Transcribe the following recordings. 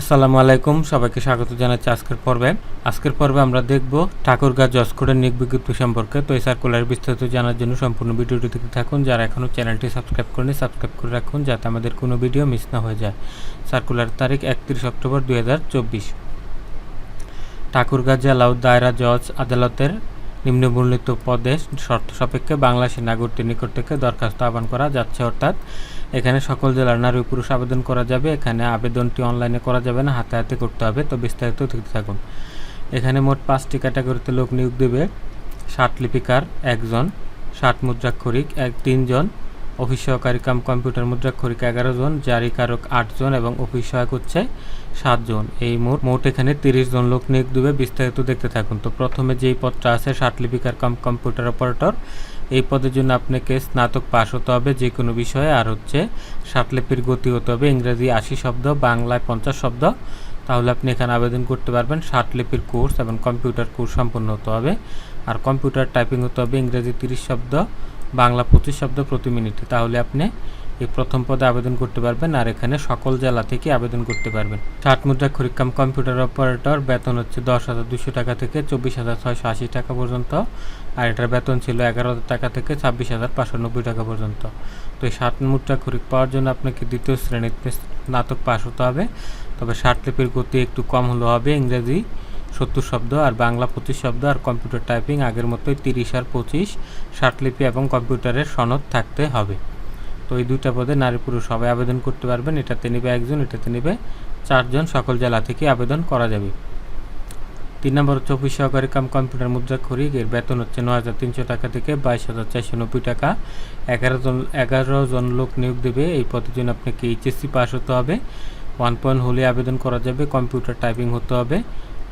আসসালামু আলাইকুম, সবাইকে স্বাগত জানাচ্ছি আজকের পর্বে। আজকের পর্বে আমরা দেখব ঠাকুরগাঁ জসকোডের নিয়োগ বিজ্ঞপ্তি সম্পর্কে। তো এই সার্কুলার বিস্তারিত জানার জন্য সম্পূর্ণ ভিডিওটি দেখতে থাকুন। যারা এখনও চ্যানেলটি সাবস্ক্রাইব করেনি সাবস্ক্রাইব করে রাখুন যাতে আমাদের কোনো ভিডিও মিস না হয়ে যায়। সার্কুলার তারিখ একত্রিশ অক্টোবর দুই হাজার চব্বিশ। ঠাকুরগাঁ জেলা ও দায়রা জজ আদালতের নিম্নবর্ণিত পদে শর্ত সাপেক্ষে বাংলাদেশের নাগরিকদের নিকট থেকে দরখাস্ত আহ্বান করা যাচ্ছে, অর্থাৎ এখানে সকল জেলার নারী পুরুষ আবেদন করা যাবে, এখানে আবেদনটি অনলাইনে করা যাবে না হাতে হাতে করতে হবে। তো বিস্তারিত দেখতে থাকুন। এখানে মোট পাঁচটি ক্যাটাগরিতে লোক নিয়োগ দেবে। ষাট লিপিকার একজন, ষাট মুদ্রাক্ষরিক এক, তিনজন অফিস সহকারী কাম কম্পিউটার মুদ্রাক্ষরিক এগারো জন জারিকারক আটজন এবং অফিস সহায়ক হচ্ছে সাতজন এই মোট মোট এখানে তিরিশ জন লোক নিয়োগ দেবে, বিস্তারিত দেখতে থাকুন। তো প্রথমে যেই পদটা আছে লিপিকার কাম কম্পিউটার অপারেটর, এই পদের জন্য আপনাকে স্নাতক পাস হতে হবে যে কোনো বিষয়ে, আর হচ্ছে ষাটলিপির গতি হতে হবে, ইংরেজি আশি শব্দ, বাংলায় পঞ্চাশ শব্দ। তাহলে আপনি এখানে আবেদন করতে পারবেন ষাটলিপির কোর্স এবং কম্পিউটার কোর্স সম্পন্ন হতে হবে। আর কম্পিউটার টাইপিং হতে হবে, ইংরেজি তিরিশ শব্দ বাংলা পঁচিশ শব্দ প্রতি মিনিটে। তাহলে আপনি এই প্রথম পদে আবেদন করতে পারবেন আর এখানে সকল জেলা থেকে আবেদন করতে পারবেন। ষাট মুদ্রা খরিকাম কম্পিউটার অপারেটর, বেতন হচ্ছে দশ হাজার দুশো টাকা থেকে চব্বিশ হাজার ছয়শো আশি টাকা পর্যন্ত আর এটার বেতন ছিল এগারো হাজার টাকা থেকে ছাব্বিশ হাজার পাঁচশো নব্বই টাকা পর্যন্ত। তো এই ষাট মুদ্রা খরিক পাওয়ার জন্য আপনাকে দ্বিতীয় শ্রেণীতে স্নাতক পাস হতে হবে। তবে ষাট লিপির গতি একটু কম হলে হবে ইংরেজি। সত্তর শব্দ আর বাংলা পঁচিশ শব্দ আর কম্পিউটার টাইপিং আগের মতোই তিরিশ আর পঁচিশ ষাটলিপি এবং কম্পিউটারের সনদ থাকতে হবে। তো এই দুইটা পদে নারী পুরুষ সবাই আবেদন করতে পারবেন, এটাতে নেবে একজন, এটাতে নেবে চারজন, সকল জেলা থেকে আবেদন করা যাবে। তিন নম্বর হচ্ছে অফিস সহকারী কাম কম্পিউটার মুদ্রা খরিক এর বেতন হচ্ছে ন হাজার তিনশো টাকা থেকে বাইশ হাজার চারশো নব্বই টাকা। এগারো জন এগারো জন লোক নিয়োগ দেবে, এই পদের জন্য আপনাকে এইচএসসি পাস হতে হবে। ওয়ান পয়েন্ট হলে আবেদন করা যাবে, কম্পিউটার টাইপিং হতে হবে।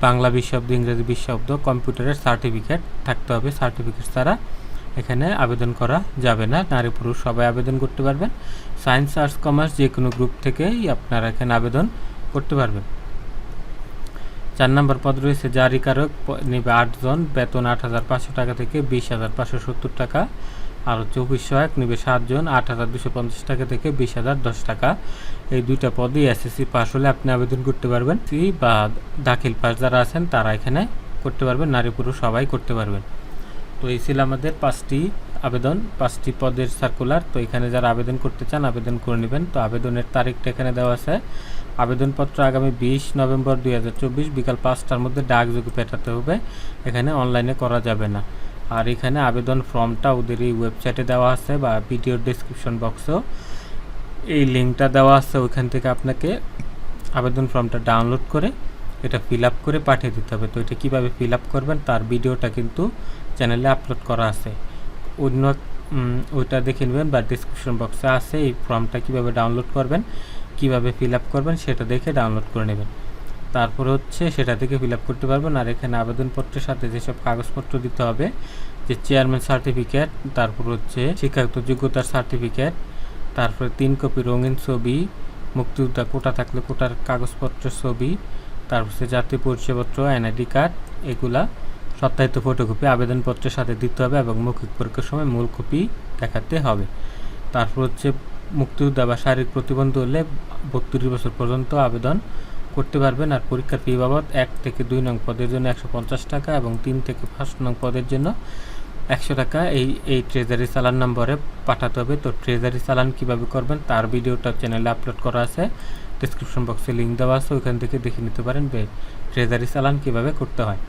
বাংলা বিশ শব্দ, ইংরেজি বিশ শব্দ, কম্পিউটারের সার্টিফিকেট থাকতে হবে। সার্টিফিকেট ছাড়া এখানে আবেদন করা যাবে না। নারী পুরুষ সবাই আবেদন করতে পারবেন। সায়েন্স, আর্টস, কমার্স যে কোনো গ্রুপ থেকেই আপনারা এখানে আবেদন করতে পারবেন। চার নম্বর পদ রয়েছে, জারিকারক নেবে আটজন। বেতন আট হাজার পাঁচশো টাকা থেকে বিশ হাজার পাঁচশো সত্তর টাকা। আর অফিস সহায়ক নেবে সাতজন, আট হাজার দুশো পঞ্চাশ টাকা থেকে বিশ হাজার দশ টাকা। এই দুইটা পদই এসএসসি পাস হলে আপনি আবেদন করতে পারবেন। সি বা দাখিল পাস যারা আছেন, তারা এখানে করতে পারবেন, নারী পুরুষ সবাই করতে পারবেন। তো এই ছিল আমাদের পাঁচটি আবেদন, পাঁচটি পদের সার্কুলার তো এখানে যারা আবেদন করতে চান, আবেদন করে নেবেন। তো আবেদনের তারিখটা এখানে দেওয়া আছে। আবেদনপত্র আগামী বিশ নভেম্বর দুই হাজার চব্বিশ বিকাল পাঁচটার মধ্যে ডাকযোগে পেটাতে হবে। এখানে অনলাইনে করা যাবে না। আর এখানে আবেদন ফর্মটা ওদের এই ওয়েবসাইটে দেওয়া আছে বা ভিডিওর ডিসক্রিপশন বক্সেও এই লিঙ্কটা দেওয়া আছে ওইখান থেকে আপনাকে আবেদন ফর্মটা ডাউনলোড করে এটা ফিল আপ করে পাঠিয়ে দিতে হবে। তো এটা কীভাবে ফিল আপ করবেন তার ভিডিওটা কিন্তু চ্যানেলে আপলোড করা আছে। অন্য ওইটা দেখে নেবেন বা ডিসক্রিপশন বক্সে আছে এই ফর্মটা কীভাবে ডাউনলোড করবেন, কীভাবে ফিল আপ করবেন সেটা দেখে ডাউনলোড করে নেবেন। তারপর হচ্ছে সেটা থেকে ফিল আপ করতে পারবেন। আর এখানে আবেদনপত্রের সাথে যেসব কাগজপত্র দিতে হবে, যে চেয়ারম্যান সার্টিফিকেট তারপর হচ্ছে শিক্ষাগত যোগ্যতার সার্টিফিকেট তারপরে তিন কপি রঙিন ছবি, মুক্তিযোদ্ধা কোটা থাকলে কোটার কাগজপত্রের ছবি, তারপর হচ্ছে জাতীয় পরিচয়পত্র এনআইডি কার্ড এগুলা সত্যায়িত ফটোকপি আবেদনপত্রের সাথে দিতে হবে এবং মৌখিক পরীক্ষার সময় মূল কপি দেখাতে হবে। তারপর হচ্ছে মুক্তিযোদ্ধা বা শারীরিক প্রতিবন্ধ হলে বত্রিশ বছর পর্যন্ত আবেদন করতে পারবেন আর পরীক্ষার ফি বাবদ এক থেকে দুই নং পদের জন্য একশো পঞ্চাশ টাকা এবং তিন থেকে পাঁচ নং পদের জন্য একশো টাকা। এই এই ট্রেজারি চালান নম্বরে পাঠাতে হবে। তো ট্রেজারি চালান কীভাবে করবেন তার ভিডিওটা চ্যানেলে আপলোড করা আছে। ডিসক্রিপশন বক্সে লিঙ্ক দেওয়া আছে। ওইখান থেকে দেখে নিতে পারেন ট্রেজারি চালান কীভাবে করতে হয়।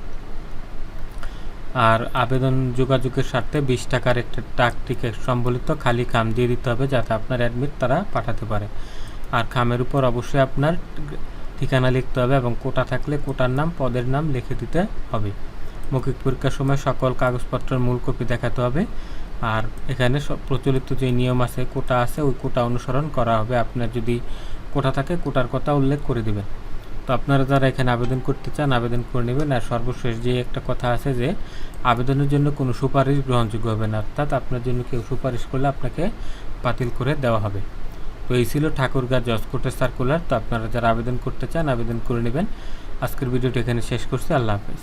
আর আবেদন যোগাযোগের স্বার্থে বিশ টাকার একটা টাক টিকিট সম্বলিত খালি খাম দিয়ে দিতে হবে যাতে আপনার অ্যাডমিট তারা পাঠাতে পারে। আর খামের উপর অবশ্যই আপনার ঠিকানা লিখতে হবে এবং কোটা থাকলে কোটার নাম, পদের নাম লিখে দিতে হবে। মৌখিক পরীক্ষার সময় সকল কাগজপত্রের মূল কপি দেখাতে হবে। আর এখানে প্রচলিত যে নিয়ম আছে, কোটা আছে, ওই কোটা অনুসরণ করা হবে। আপনার যদি কোটা থাকে, কোটার কথা উল্লেখ করে দিবেন। তো আপনারা যারা এখানে আবেদন করতে চান, আবেদন করে নেবেন। আর সর্বশেষ যে একটা কথা আছে যে, আবেদনের জন্য কোনো সুপারিশ গ্রহণযোগ্য হবে না। অর্থাৎ আপনার জন্য কেউ সুপারিশ করলে আপনাকে বাতিল করে দেওয়া হবে। তো এই ছিল ঠাকুরগাঁ জজ সার্কুলার তো আপনারা যারা আবেদন করতে চান, আবেদন করে নেবেন। আজকের ভিডিওটি এখানে শেষ করছি। আল্লাহ হাফেজ।